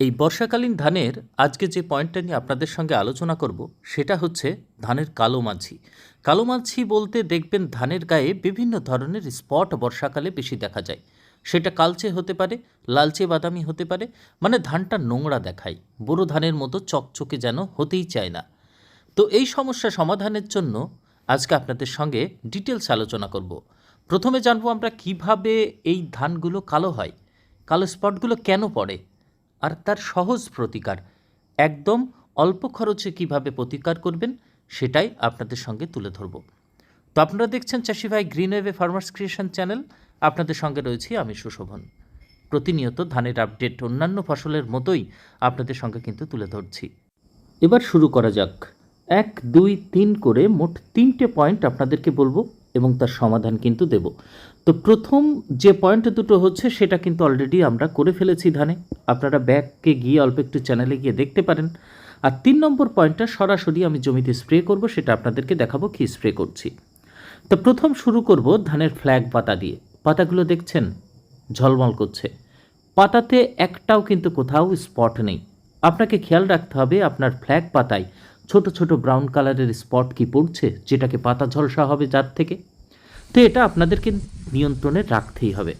এই বর্ষাকালীন ধানের আজকে যে পয়েন্টটা নিয়ে আপনাদের সঙ্গে আলোচনা করব, সেটা হচ্ছে ধানের কালো মাছি কালো মাছি বলতে দেখবেন ধানের গায়ে বিভিন্ন ধরনের স্পট বর্ষাকালে বেশি দেখা যায়। সেটা কালচে হতে পারে, লালচে বাদামি হতে পারে মানে ধানটা নোংরা দেখায়। বোরো ধানের মতো চকচকে যেন হতেই চায় না। তো এই সমস্যা সমাধানের জন্য আজকে আপনাদের সঙ্গে ডিটেলস আলোচনা করব। প্রথমে জানব আমরা কীভাবে এই ধানগুলো কালো হয়, কালো স্পটগুলো কেন পড়ে আর তার সহজ প্রতিকার। একদম অল্প খরচে কীভাবে প্রতিকার করবেন, সেটাই আপনাদের সঙ্গে তুলে ধরব। তো আপনারা দেখছেন চাষি ভাই গ্রিন ওয়েভে ফার্মার্স ক্রিয়েশন চ্যানেল। আপনাদের সঙ্গে রয়েছি আমি সুশোভন। প্রতিনিয়ত ধানের আপডেট অন্যান্য ফসলের মতোই আপনাদের সঙ্গে কিন্তু তুলে ধরছি। এবার শুরু করা যাক। এক, দুই, তিন করে মোট তিনটে পয়েন্ট আপনাদেরকে বলব এবং তার সমাধান কিন্তু দেব। তো প্রথম যে পয়েন্ট দুটো হচ্ছে, সেটা কিন্তু অলরেডি আমরা করে ফেলেছি ধানে। আপনারা ব্যাককে গিয়ে অল্প একটু চ্যানেলে গিয়ে দেখতে পারেন। আর তিন নম্বর পয়েন্টটা সরাসরি আমি জমিতে স্প্রে করব, সেটা আপনাদেরকে দেখাবো কি স্প্রে করছি। তো প্রথম শুরু করব ধানের ফ্ল্যাগ পাতা দিয়ে। পাতাগুলো দেখছেন? ঝলমল করছে। পাতাতে একটাও কিন্তু কোথাও স্পট নেই। আপনাকে খেয়াল রাখতে হবে, আপনার ফ্ল্যাগ পাতায় ছোট ছোট ব্রাউন কালারের স্পট কি পড়ছে, যেটাকে পাতা ঝলসা হবে যার থেকে। তো এটা আপনাদেরকে নিয়ন্ত্রণে রাখতেই হবে।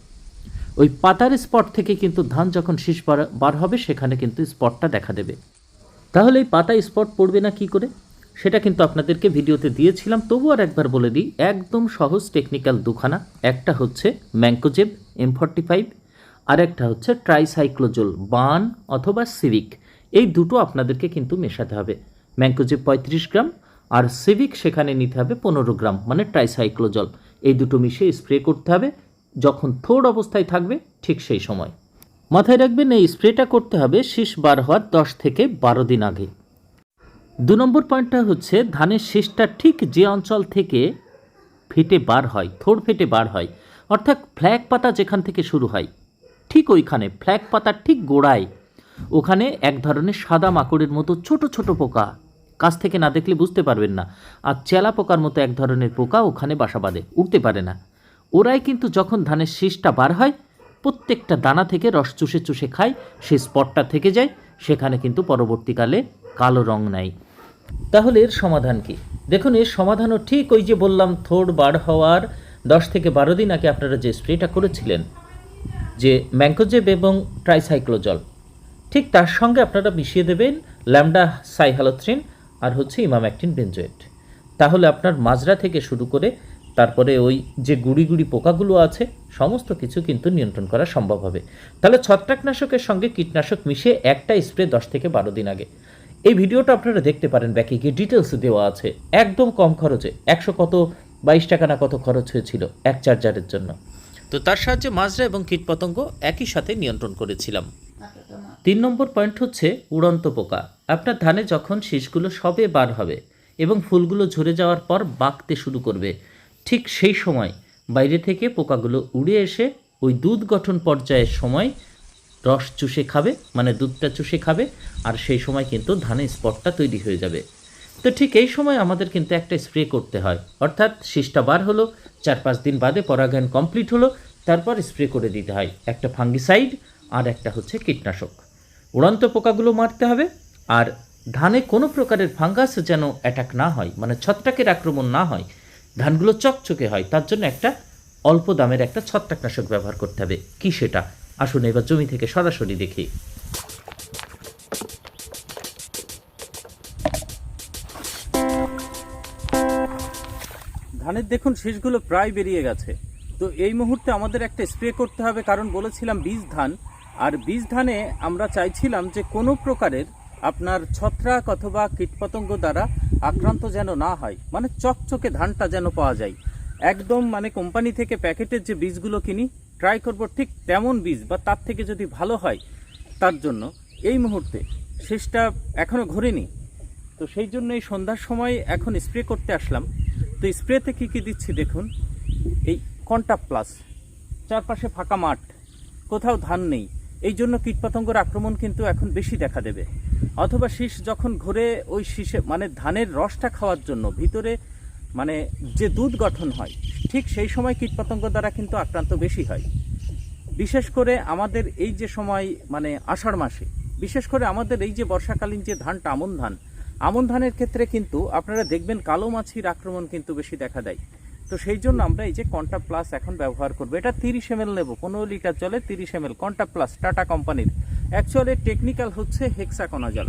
ওই পাতার স্পট থেকে কিন্তু ধান যখন শীষ বার হবে, সেখানে কিন্তু স্পটটা দেখা দেবে। তাহলে এই পাতা স্পট পড়বে না কি করে? সেটা কিন্তু আপনাদেরকে ভিডিওতে দিয়েছিলাম তবু আর একবার বলে দিই, একদম সহজ টেকনিক্যাল দুখানা। একটা হচ্ছে ম্যাঙ্কোজেব এম ফর্টি ফাইভ আর একটা হচ্ছে ট্রাইসাইক্লোজোল বান অথবা সিভিক। এই দুটো আপনাদেরকে কিন্তু মেশাতে হবে। ম্যাঙ্কোজেব পঁয়ত্রিশ গ্রাম, আর সিভিক সেখানে নিতে হবে পনেরো গ্রাম মানে ট্রাইসাইক্লোজল এই দুটো মিশিয়ে স্প্রে করতে হবে। যখন থোড় অবস্থায় থাকবে, ঠিক সেই সময়। মাথায় রাখবেন, এই স্প্রেটা করতে হবে শীষ বার হওয়ার দশ থেকে বারো দিন আগে। দু নম্বর পয়েন্টটা হচ্ছে, ধানের শীষটা ঠিক যে অঞ্চল থেকে ফেটে বার হয়, থোড় ফেটে বার হয়, অর্থাৎ ফ্ল্যাগ পাতা যেখান থেকে শুরু হয়, ঠিক ওইখানে, ফ্ল্যাগ পাতার ঠিক গোড়ায়। ওখানে এক ধরনের সাদা মাকড়ের মতো ছোট ছোট পোকা। কাছ থেকে না দেখলে বুঝতে পারবেন না। আর চেলা পোকার মতো এক ধরনের পোকা ওখানে বাসা বাঁধে উঠতে পারে না। ওরাই কিন্তু যখন ধানের শীষটা বার হয়, প্রত্যেকটা দানা থেকে রস চুষে চুষে খায় সেই স্পটটা থেকে যায়, সেখানে কিন্তু পরবর্তীকালে কালো রং নেয়। তাহলে এর সমাধান কি? দেখুন, এর সমাধানও ঠিক ওই যে বললাম, থোড় বার হওয়ার দশ থেকে বারো দিন আগে আপনারা যে স্প্রেটা করেছিলেন, যে ম্যাঙ্কোজেব এবং ট্রাইসাইক্লোজল, ঠিক তার সঙ্গে আপনারা মিশিয়ে দেবেন ল্যামডা সাইহালোথ্রিন আর হচ্ছে ইমাম্যাকটিন বেঞ্জোয়েট তাহলে আপনার মাজরা থেকে শুরু করে তারপরে ওই যে গুড়ি গুড়ি পোকাগুলো আছে সমস্ত কিছু কিন্তু নিয়ন্ত্রণ করা সম্ভব হবে। তাহলে ছত্রাকনাশকের সঙ্গে কীটনাশক মিশিয়ে একটা স্প্রে দশ থেকে বারো দিন আগে। এই ভিডিওটা আপনারা দেখতে পারেন ব্যাকে গিয়ে ডিটেলস দেওয়া আছে। একদম কম খরচে একশো কত বাইশ টাকা না কত খরচ হয়েছিল এক চার্জারের জন্য। তো তার সাহায্যে মাজরা এবং কীটপতঙ্গ একই সাথে নিয়ন্ত্রণ করেছিলাম। তিন নম্বর পয়েন্ট হচ্ছে উড়ন্ত পোকা। আপনার ধানে যখন শীষগুলো সবে বার হবে এবং ফুলগুলো ঝরে যাওয়ার পর বাঁকতে শুরু করবে, ঠিক সেই সময় বাইরে থেকে পোকাগুলো উড়ে এসে ওই দুধ গঠন পর্যায়ের সময় রস চুষে খাবে মানে দুধটা চুষে খাবে, আর সেই সময় কিন্তু ধানের স্পটটা তৈরি হয়ে যাবে। তো ঠিক এই সময় আমাদের কিন্তু একটা স্প্রে করতে হয়। অর্থাৎ শীষটা বার হলো, চার পাঁচ দিন বাদে পরাগায়ন কমপ্লিট হলো, তারপর স্প্রে করে দিতে হয়। একটা ফাঙ্গিসাইড আর একটা হচ্ছে কীটনাশক। উড়ন্ত পোকাগুলো মারতে হবে আর ধানে কোনো প্রকারের ফাঙ্গাস যেন অ্যাটাক না হয় মানে ছত্রাকের আক্রমণ না হয়, ধানগুলো চকচকে হয়, তার জন্য একটা অল্প দামের একটা ছত্রাকনাশক ব্যবহার করতে হবে। কি সেটা? আসুন এবার জমি থেকে সরাসরি দেখি। ধানের দেখুন শীষগুলো প্রায় বেরিয়ে গেছে। তো এই মুহূর্তে আমাদের একটা স্প্রে করতে হবে, কারণ বলেছিলাম বীজ ধান। আর বীজ ধানে আমরা চাইছিলাম যে কোনো প্রকারের আপনার ছত্রাক অথবা কীটপতঙ্গ দ্বারা আক্রান্ত যেন না হয় মানে চকচকে ধানটা যেন পাওয়া যায়। একদম মানে কোম্পানি থেকে প্যাকেটের যে বীজগুলো কিনি ট্রাই করব ঠিক তেমন বীজ বা তার থেকে যদি ভালো হয় তার জন্য। এই মুহূর্তে শেষটা এখনও ঘোরেনি। তো সেই জন্য এই সন্ধ্যার সময় এখন স্প্রে করতে আসলাম। তো স্প্রেতে কী কী দিচ্ছি দেখুন। এই কন্টা প্লাস চারপাশে ফাঁকা মাঠ, কোথাও ধান নেই। এই জন্য কীটপতঙ্গের আক্রমণ কিন্তু এখন বেশি দেখা দেবে। অথবা শীষ যখন ঘুরে, ওই শীষে মানে ধানের রসটা খাওয়ার জন্য ভিতরে মানে যে দুধ গঠন হয়, ঠিক সেই সময় কীটপতঙ্গ দ্বারা কিন্তু আক্রান্ত বেশি হয়। বিশেষ করে আমাদের এই যে সময় মানে আষাঢ় মাসে, বিশেষ করে আমাদের এই যে বর্ষাকালীন যে ধানটা, আমন ধান, আমন ধানের ক্ষেত্রে কিন্তু আপনারা দেখবেন কালো মাছির আক্রমণ কিন্তু বেশি দেখা দেয়। তো সেই জন্য আমরা এই যে কন্টা প্লাস এখন ব্যবহার করব। এটা তিরিশ এম নেব, পনেরো লিটার জলে তিরিশ M L Contaf Plus, Tata কোম্পানির। অ্যাকচুয়ালি টেকনিক্যাল হচ্ছে হেক্সাকোনাজল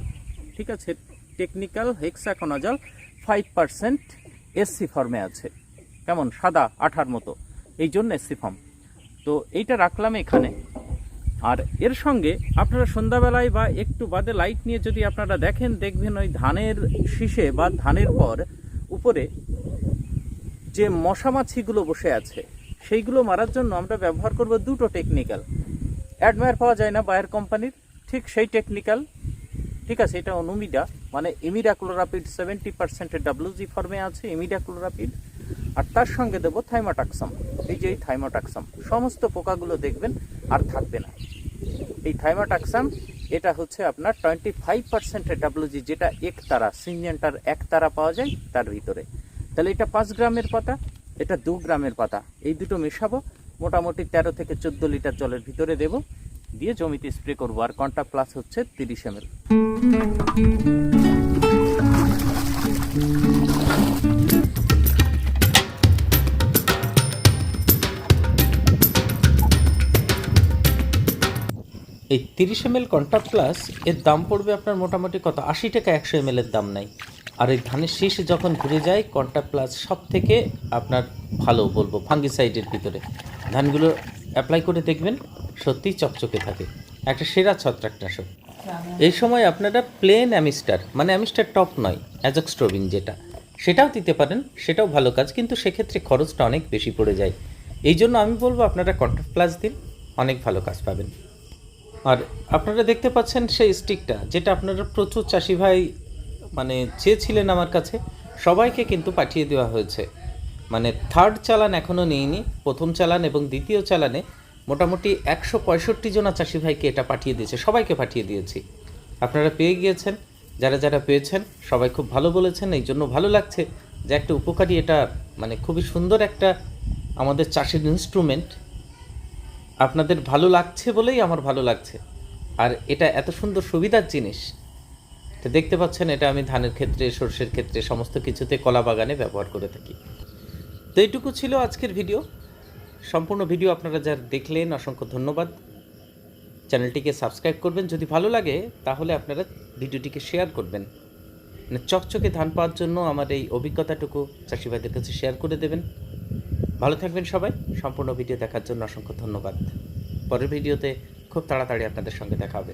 ঠিক আছে? Technical hexaconazole five percent SC ফর্মে আছে। কেমন? সাদা, আঠার মতো। এই জন্য এসসি ফর্ম তো এইটা রাখলাম এখানে। আর এর সঙ্গে আপনারা সন্ধ্যাবেলায় বা একটু বাদে লাইট নিয়ে যদি আপনারা দেখেন, দেখবেন ওই ধানের শীষে বা ধানের পর উপরে যে মশা মাছিগুলো বসে আছে, সেইগুলো মারার জন্য আমরা ব্যবহার করব দুটো টেকনিক্যাল অ্যাডমায়ার পাওয়া যায় না বায়ার কোম্পানির ঠিক সেই টেকনিক্যাল ঠিক আছে, এটা অনুমিডা মানে ইমিডা ক্লোরাপিড সেভেন্টি পার্সেন্টের ডাব্লিউজি ফর্মে আছে ইমিডা ক্লোরাপিড আর তার সঙ্গে দেবো থাইমাটাক্সাম এই যে এই থাইমাটাক্সাম সমস্ত পোকাগুলো দেখবেন আর থাকবে না। এই থাইমাটাক্সাম এটা হচ্ছে আপনার টোয়েন্টি ফাইভ পার্সেন্টের ডাব্লিউজি যেটা একতারা সিনজেন্টার একতারা পাওয়া যায় তার ভিতরে। তাহলে এটা পাঁচ গ্রামের পাতা, এটা দু গ্রামের পাতা, এই দুটো মেশাবো। মোটামুটি তেরো থেকে চোদ্দ লিটার জলের ভিতরে দেব। দিয়ে জমিতে স্প্রে করব। আর কন্টা প্লাস হচ্ছে তিরিশ এম এই তিরিশ এম এল কন্ট্যাক্ট প্লাস এর দাম পড়বে আপনার মোটামুটি কত? আশি টাকা একশো এম এর দাম নাই। আর এই ধানের শীষ যখন ঘুরে যায় কন্ট্যাক্ট প্লাস সব থেকে আপনার ভালো বলব ফাঙ্গিসাইডের ভিতরে। ধানগুলো অ্যাপ্লাই করে দেখবেন, সত্যিই চকচকে থাকে। একটা সেরা ছত্রাকনাশক। এই সময় আপনারা প্লেন অ্যামিস্টার মানে অ্যামিস্টার টপ নয় অ্যাজক্সট্রোবিন যেটা, সেটাও দিতে পারেন, সেটাও ভালো কাজ, কিন্তু সেক্ষেত্রে খরচটা অনেক বেশি পড়ে যায়। এই জন্য আমি বলব আপনারা কন্ট্যাক্ট প্লাস দিন, অনেক ভালো কাজ পাবেন। আর আপনারা দেখতে পাচ্ছেন সেই স্টিকটা যেটা আপনারা প্রচুর চাষি ভাই মানে চেয়েছিলেন আমার কাছে, সবাইকে কিন্তু পাঠিয়ে দেওয়া হয়েছে। মানে থার্ড চালান এখনও নেইনি, প্রথম চালান এবং দ্বিতীয় চালানে মোটামুটি একশো পঁয়ষট্টি জনা চাষি ভাইকে এটা পাঠিয়ে দিয়েছে, সবাইকে পাঠিয়ে দিয়েছি। আপনারা পেয়ে গিয়েছেন, যারা যারা পেয়েছেন, সবাই খুব ভালো বলেছেন, এই জন্য ভালো লাগছে যে একটা উপকারী এটা মানে খুবই সুন্দর একটা আমাদের চাষের ইনস্ট্রুমেন্ট আপনাদের ভালো লাগছে বলেই আমার ভালো লাগছে। আর এটা এত সুন্দর সুবিধার জিনিস। তো দেখতে পাচ্ছেন, এটা আমি ধানের ক্ষেত্রে, সর্ষের ক্ষেত্রে, সমস্ত কিছুতে কলা বাগানে ব্যবহার করে থাকি। তো এইটুকু ছিল আজকের ভিডিও। সম্পূর্ণ ভিডিও আপনারা যারা দেখলেন, অসংখ্য ধন্যবাদ। চ্যানেলটিকে সাবস্ক্রাইব করবেন, যদি ভালো লাগে, তাহলে আপনারা ভিডিওটিকে শেয়ার করবেন। মানে চকচকে ধান পাওয়ার জন্য আমার এই অভিজ্ঞতাটুকু চাষিভাইদের কাছে শেয়ার করে দেবেন। ভালো থাকবেন সবাই, সম্পূর্ণ ভিডিও দেখার জন্য অসংখ্য ধন্যবাদ। পরের ভিডিওতে খুব তাড়াতাড়ি আপনাদের সঙ্গে দেখা হবে।